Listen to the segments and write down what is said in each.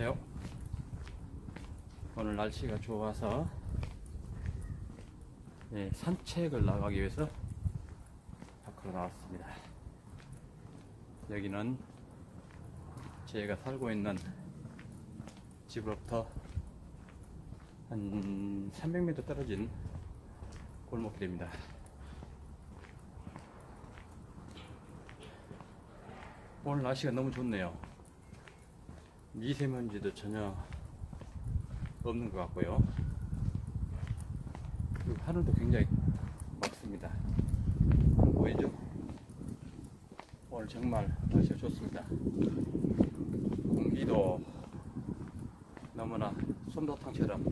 안녕하세요. 오늘 날씨가 좋아서 예, 산책을 나가기 위해서 밖으로 나왔습니다. 여기는 제가 살고 있는 집으로부터 한 300m 떨어진 골목길입니다. 오늘 날씨가 너무 좋네요. 미세먼지도 전혀 없는 것 같고요. 그리고 하늘도 굉장히 맑습니다. 보이죠? 오늘 정말 날씨가 좋습니다. 공기도 너무나 솜사탕처럼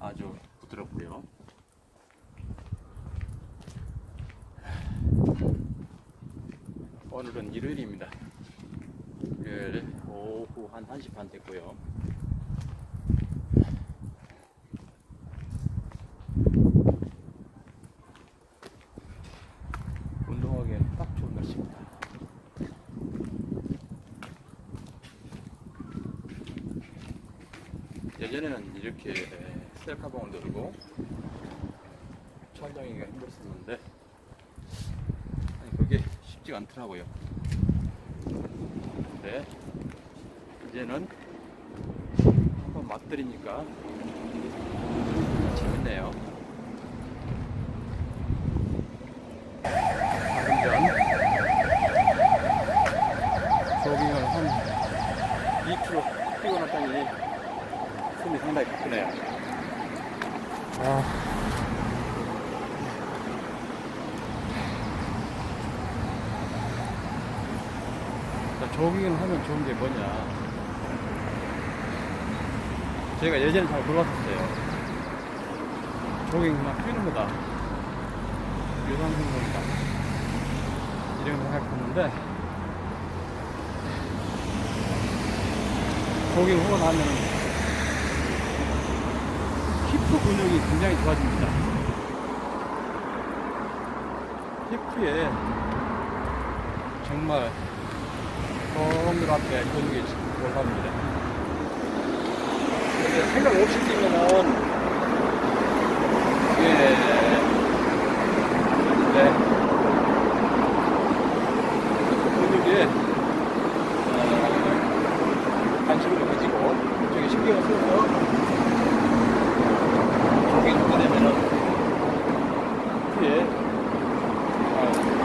아주 부드럽고요. 오늘은 일요일입니다. 일요일 오후 한 1시 반 됐고요. 운동하기엔 딱 좋은 날씨입니다. 예전에는 이렇게 셀카봉을 들고 촬영하기가 힘들었었는데 아니 그게 쉽지가 않더라고요. 근데 이제는 한번 맛들이니까 재밌네요. 방금 전 조깅을 한 2km 뛰고 났더니 숨이 상당히 바쁘네요. 아. 자, 조깅을 하면 좋은 게 뭐냐. 제가 예전에 잘 몰랐었어요. 조깅 그냥 뛰는 거다. 유산소니까. 이런 생각했는데, 조깅 하고 나면 히프 근육이 굉장히 좋아집니다. 히프에 정말 동그랗게 근육이 올라갑니다. 생각 없이 뛰면은 이게 네. 근육이 어, 관심을 가지고 저기 신경을 써서 저기 하게 되면은 뒤에 어,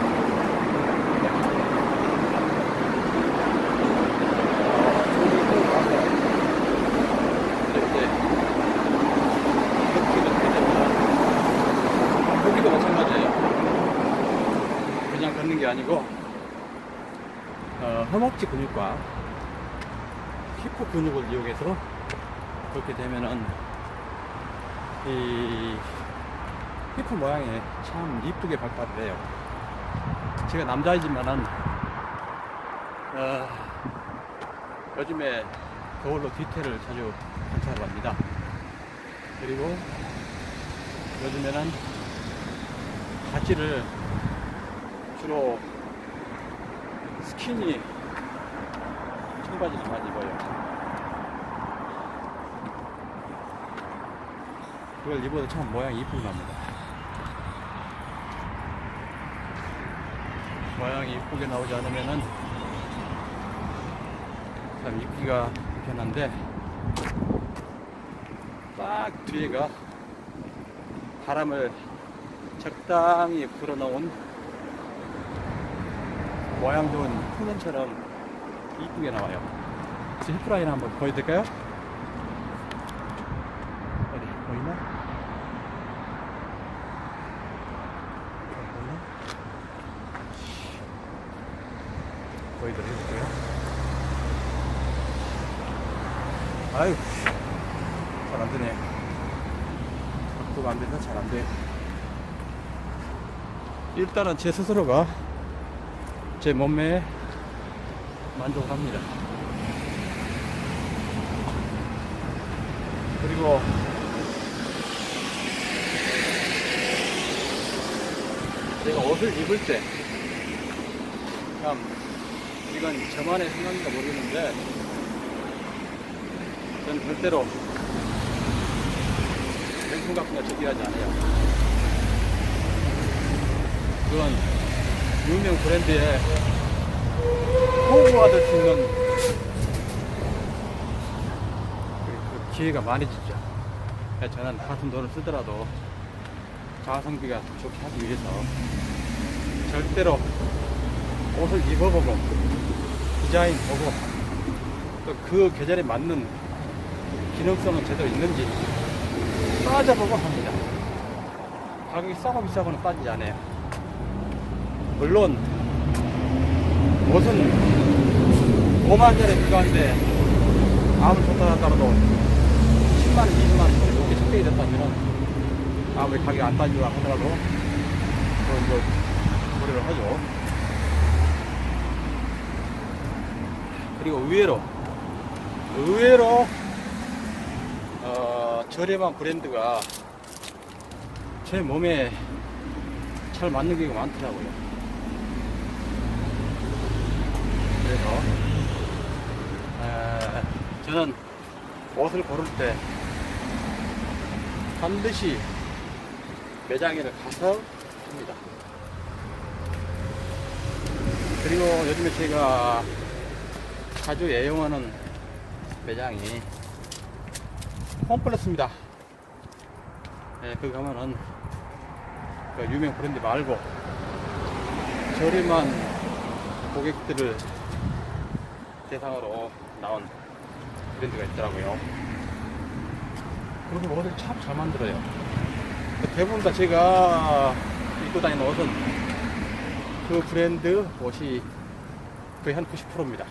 거기도 마찬가지예요. 그냥 걷는 게 아니고 어, 허벅지 근육과 히프 근육을 이용해서 그렇게 되면은 이 히프 모양이 참 이쁘게 발달을 해요. 제가 남자이지만은 어, 요즘에 거울로 뒤태를 자주 관찰을 합니다. 그리고 요즘에는 바지를 주로 스키니 청바지를 많이 입어요. 그걸 입어도 참 모양이 이쁘게 납니다. 모양이 이쁘게 나오지 않으면은 참 입기가 불편한데 딱 뒤에가 바람을 적당히 불어넣은 모양 좋은 풍선처럼 이쁘게 나와요. 그래서 히프라인 한번 보여드릴까요? 어디 보이나? 보이나? 보여드릴게요. 아유, 잘 안 되네. 각도가 안 돼서 잘 안 돼. 일단은 제 스스로가 제 몸매에 만족합니다. 그리고 제가 옷을 입을 때, 참, 이건 저만의 생각인가 모르겠는데, 저는 절대로 명품 같은 거 저기 하지 않아요. 그건 유명 브랜드에 호구가 될수 있는 그- 그 기회가 많이 지죠. 그래서 저는 같은 돈을 쓰더라도 가성비가 좋게 하기 위해서 절대로 옷을 입어보고 디자인 보고 또 그 계절에 맞는 기능성은 제대로 있는지 따져보고 합니다. 가격이 싸고 비싸고는 따지지 않아요. 물론 옷은 5만원에 필요한데 아무리 좋다 하더라도 10만원, 20만원 이렇게 책정이 됐다면 아무리 가격이 안 따지려 하더라도 그건 뭐 고려를 하죠. 그리고 의외로 의외로 어, 저렴한 브랜드가 제 몸에 잘 맞는 경우가 많더라고요. 그래서 에, 저는 옷을 고를 때 반드시 매장에를 가서 삽니다. 그리고 요즘에 제가 자주 애용하는 매장이 홈플러스입니다. 네, 거기 가면은 그 유명 브랜드 말고 저렴한 고객들을 대상으로 나온 브랜드가 있더라고요. 그리고 옷을 참 잘 만들어요. 대부분 다 제가 입고 다니는 옷은 그 브랜드 옷이 거의 한 90%입니다.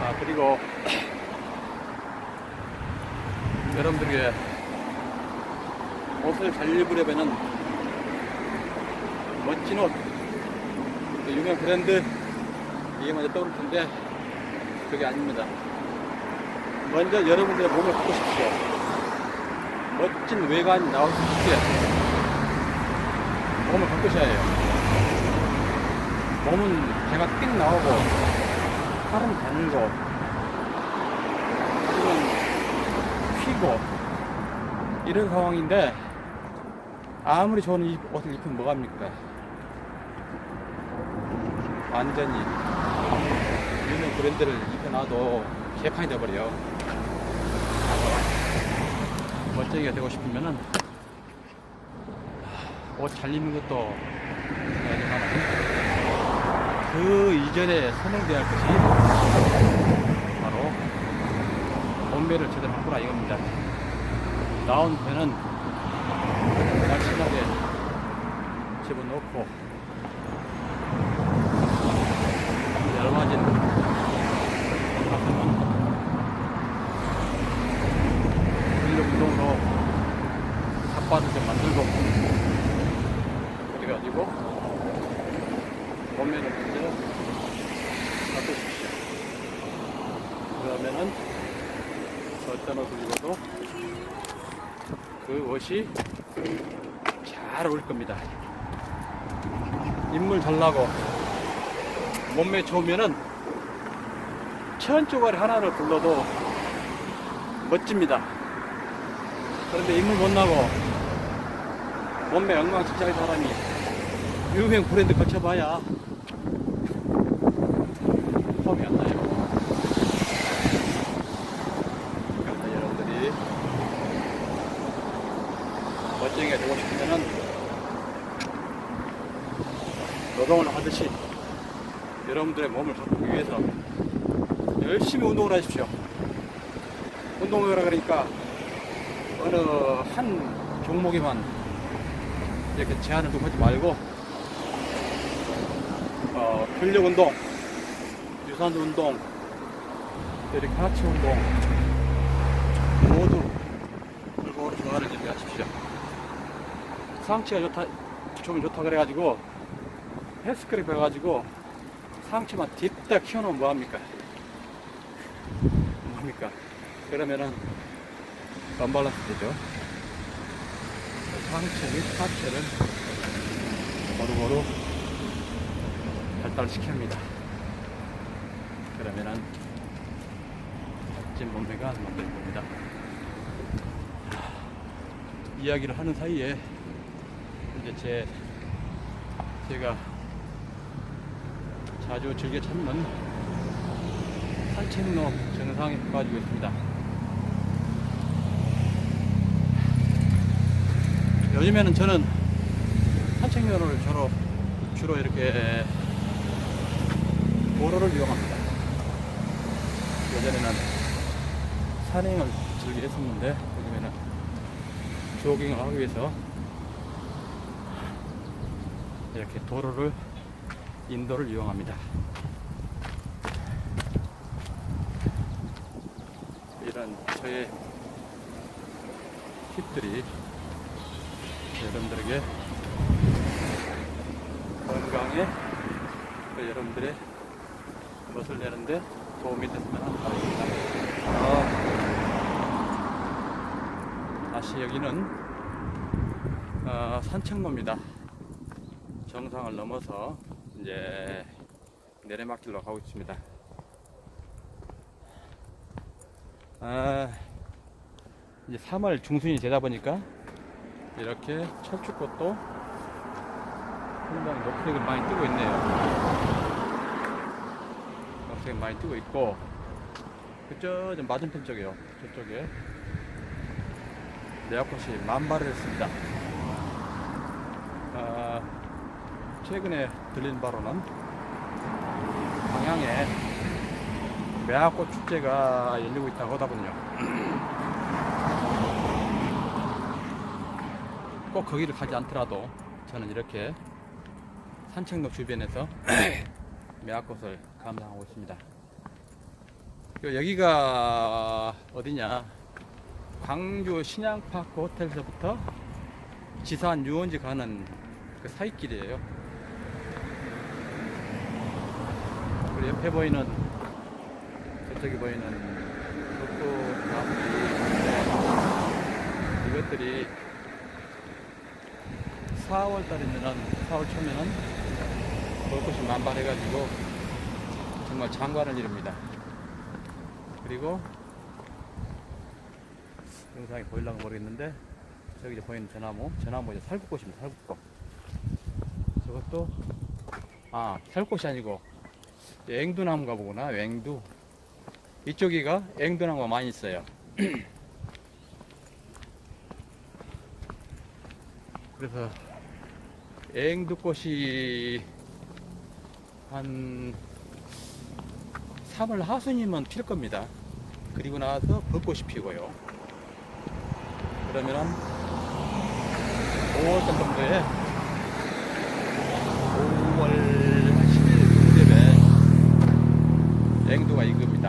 아, 그리고 여러분들에게 옷을 잘 입으려면은 멋진 옷, 그 유명 브랜드 이게 먼저 떠오를 텐데 그게 아닙니다. 먼저 여러분들의 몸을 바꾸십시오. 멋진 외관이 나올 수 있게 몸을 바꾸셔야 해요. 몸은 배가 띵 나오고 팔은 가늘고 가슴은 휘고 이런 상황인데 아무리 좋은 이 옷을 입으면 뭐합니까? 완전히 유명 브랜드를 입혀놔도 개판이 돼버려. 멋쟁이가 되고 싶으면은 옷 잘 입는 것도 중요하지만 그 이전에 선행돼야 할 것이 바로 몸매를 제대로 바꾸라 이겁니다. 나온 배는 날씬하게 집어넣고 가슴은 근력 운동으로 삿바를 좀 만들고 그래가지고 몸매를 그대로 바꾸십시오. 그러면은 어떤 옷을 입어도 그 옷이 잘 어울릴 겁니다. 인물 잘 나고 몸매 좋으면은 천 조각이 하나를 불러도 멋집니다. 그런데 인물 못 나고 몸매 엉망진창인 사람이 유명 브랜드 거쳐봐야 폼이 안 나요. 그러니까 여러분들이 멋쟁이가 되고 싶으면은 노동을 하듯이 여러분들의 몸을 바꾸기 위해서 열심히 운동을 하십시오. 운동을 하라 그러니까 어느 한 종목에만 이렇게 제한을 두고 하지 말고 어, 근력 운동, 유산소 운동, 이렇게 하체 운동 모두 골고루 조화를 준비하십시오. 상체가 좋다, 좀 좋다 그래가지고 헬스크림 해가지고 상체만 딥다 키워놓으면 뭐합니까? 뭐합니까? 그러면은 언밸런스 되죠. 상체 및 하체를 고루고루 발달시킵니다. 그러면은 멋진 몸매가 만들 겁니다. 이야기를 하는 사이에 이제 제 제가 자주 즐겨 찾는 산책로 정상에 빠지고 있습니다. 요즘에는 저는 산책로를 주로 주로 이렇게 도로를 이용합니다. 예전에는 산행을 즐겨 했었는데 요즘에는 조깅을 하기 위해서 이렇게 도로를 인도를 이용합니다. 이런 저의 팁들이 여러분들에게 건강에 또 여러분들의 멋을 내는데 도움이 됐으면 바람입니다. 어, 다시 여기는 어, 산책로입니다. 정상을 넘어서 이제 내리막길로 가고 있습니다. 아, 이제 3월 중순이 되다 보니까 이렇게 철쭉꽃도 상당히 녹색을 많이 뜨고 있네요. 녹색 많이 뜨고 있고, 그저 저 맞은편 쪽이요. 저쪽에 내화꽃이 만발을 했습니다. 아, 최근에 들린 바로는 광양에 매화꽃 축제가 열리고 있다고 하더군요. 꼭 거기를 가지 않더라도 저는 이렇게 산책로 주변에서 매화꽃을 감상하고 있습니다. 그리고 여기가 어디냐? 광주 신양파크 호텔에서부터 지산 유원지 가는 그 사이길이에요. 옆에 보이는 저쪽에 보이는 벚꽃 나무들이 이것들이 4월 달이면은 4월 초면은 벚꽃이 만발해가지고 정말 장관을 이룹니다. 그리고 영상이 보일랑가 모르겠는데 저기 보이는 저 나무, 저 나무 이제 살구꽃입니다. 살구꽃. 저것도 아 살구꽃이 아니고 앵두나무가 보구나. 앵두. 이쪽이가 앵두나무가 많이 있어요. 그래서 앵두꽃이 한 3월 하순이면 필 겁니다. 그리고 나서 벚꽃이 피고요. 그러면 한 5월 정도에 5월 10일 그쯤에 앵두가 익습니다.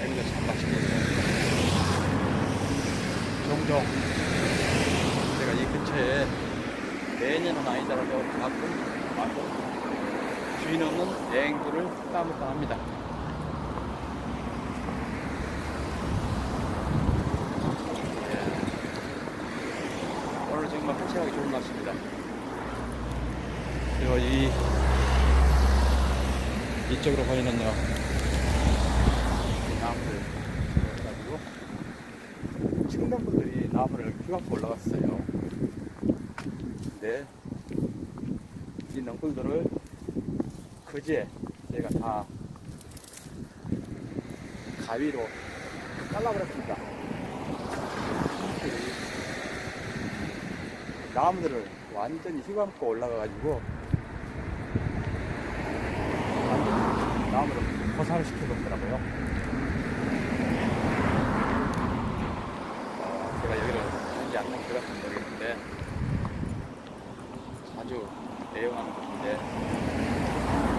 앵두 참 맛있거든요. 종종 제가 이 근처에 매년은 아니더라도 가끔 와서 주인 없는 앵두를 따먹다 합니다. 예. 오늘 정말 산책하기 좋은 날씨입니다. 그리고 이 이쪽으로 보이는요 이 나무를 가지고 친구분들이 나무를 휘갖고 올라갔어요. 근데 이 넝쿨들을 그제 제가 다 가위로 잘라버렸습니다. 나무들을 완전히 휘감고 올라가가지고 완전히 고사를 시켜놓더라고요. 어, 제가 여기를 않는 것 같은 모르겠는데 자주 애용하는 곳인데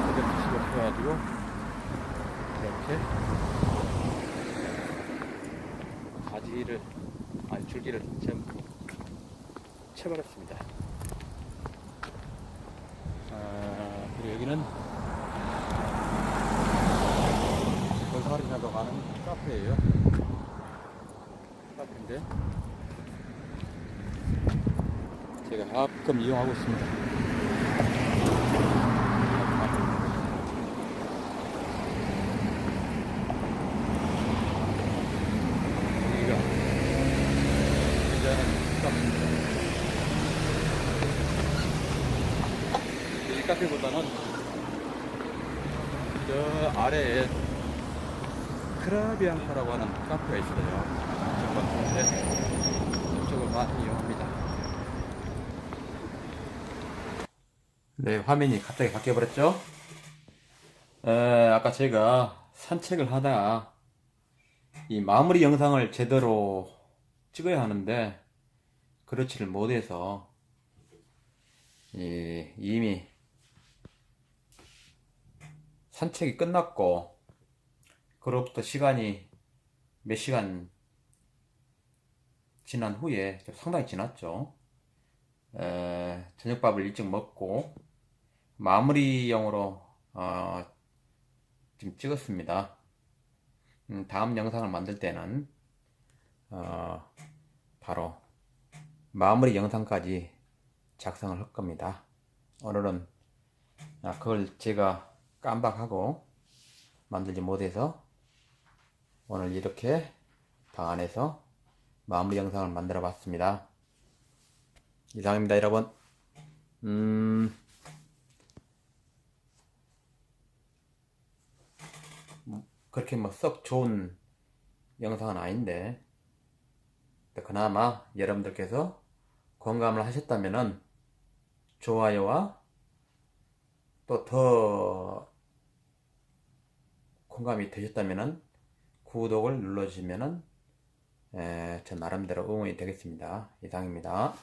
그들 붙이고 싶어가지고 이렇게 가지를 아니 줄기를 전부 쳐버렸습니다. 아, 그리고 여기는 골사리나도 가는 카페예요. 카페인데 제가 가끔 이용하고 있습니다. 이 카페보다는 저 아래에 크라비앙카라고 하는 카페가 있어요. 저건 네. 이쪽을 많이 이용합니다. 네, 화면이 갑자기 바뀌어 버렸죠? 에, 아까 제가 산책을 하다가 이 마무리 영상을 제대로 찍어야 하는데 그렇지를 못해서 이, 이미 산책이 끝났고 그로부터 시간이 몇 시간 지난 후에 좀 상당히 지났죠. 에, 저녁밥을 일찍 먹고 마무리용으로 어, 지금 찍었습니다. 음, 다음 영상을 만들 때는 어, 바로 마무리 영상까지 작성을 할 겁니다. 오늘은 아, 그걸 제가 깜빡하고 만들지 못해서 오늘 이렇게 방 안에서 마무리 영상을 만들어 봤습니다. 이상입니다, 여러분. 음, 그렇게 뭐 썩 좋은 영상은 아닌데, 그나마 여러분들께서 공감을 하셨다면은 좋아요와 또 더 공감이 되셨다면은 구독을 눌러주시면은 에, 저 나름대로 응원이 되겠습니다. 이상입니다.